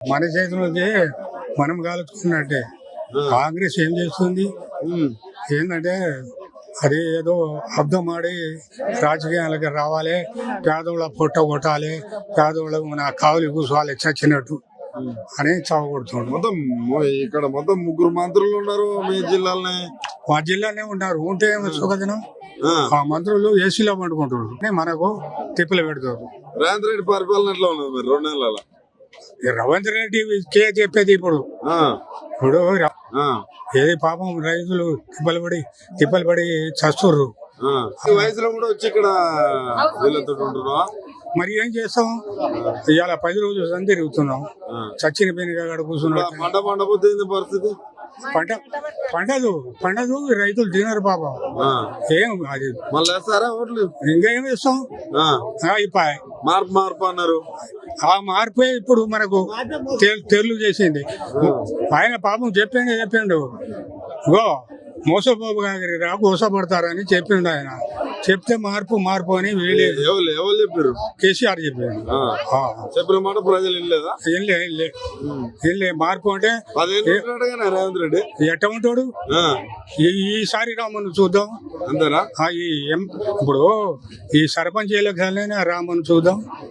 మన చేతిలోకి మనం కాలుచుకున్నట్టే కాంగ్రెస్ ఏం చేస్తుంది? ఏంటంటే అది ఏదో అర్థం ఆడి రాజకీయాలకి రావాలి పేదోళ్ళ పొట్ట కొట్టాలి పేదోళ్ళ మన కావులి కూర్చోవాలి చచ్చినట్టు అని చావగొడుతుండ్రు మొత్తం ఇక్కడ మొత్తం ముగ్గురు మంత్రులు ఉన్నారు మీ జిల్లాలోనే? మా జిల్లానే ఉన్నారు. ఉంటే సుఖదినం ఆ. మంత్రులు ఏసీలో పండుకుంటారు మనకు తిప్పులు పెడతారు. రేవంత్ రెడ్డి పరిపాలన ఎట్లా ఉన్నది మరి రెండు నెలల రవీంద్ర రెడ్డి కే చెప్పేది ఇప్పుడు. ఇప్పుడు ఏది పాపం రైతులు తిప్పలు పడి తిప్పలు పడి చస్తుర్రు వయసులో కూడా వచ్చి ఇక్కడ మరి ఏం చేస్తాం? ఇవాళ పది రోజులు సంది తిరుగుతున్నాం. చచ్చిన అక్కడ కూర్చున్నాం పంట పండపోతే ఏంది పరిస్థితి? పంట పండదు పండదు రైతులు తినరు పాపం. ఏం అది? మళ్ళీ ఇంకా ఏం. అయిపోయి మార్పు మార్పు అన్నారు. ఆ మార్పే ఇప్పుడు మనకు తె- తెర్లు చేసింది. ఆయన పాపం చెప్పిండు చెప్పిండు. గో మోసబాబు గారి రా మోసపడతారని చెప్పిండు ఆయన. చెప్తే మార్పు మార్పు అని చెప్పారు కేసీఆర్. ఆ. చెప్పిన మాట ప్రజలు వెళ్ళే మార్పు అంటే రేవంత్ రెడ్డి? ఎట్ట ఉంటాడు? ఈసారి రామను చూద్దాం. ఎం ఇప్పుడు ఈ సర్పంచ్ ఎలక్షన్లైనా రామను చూద్దాం.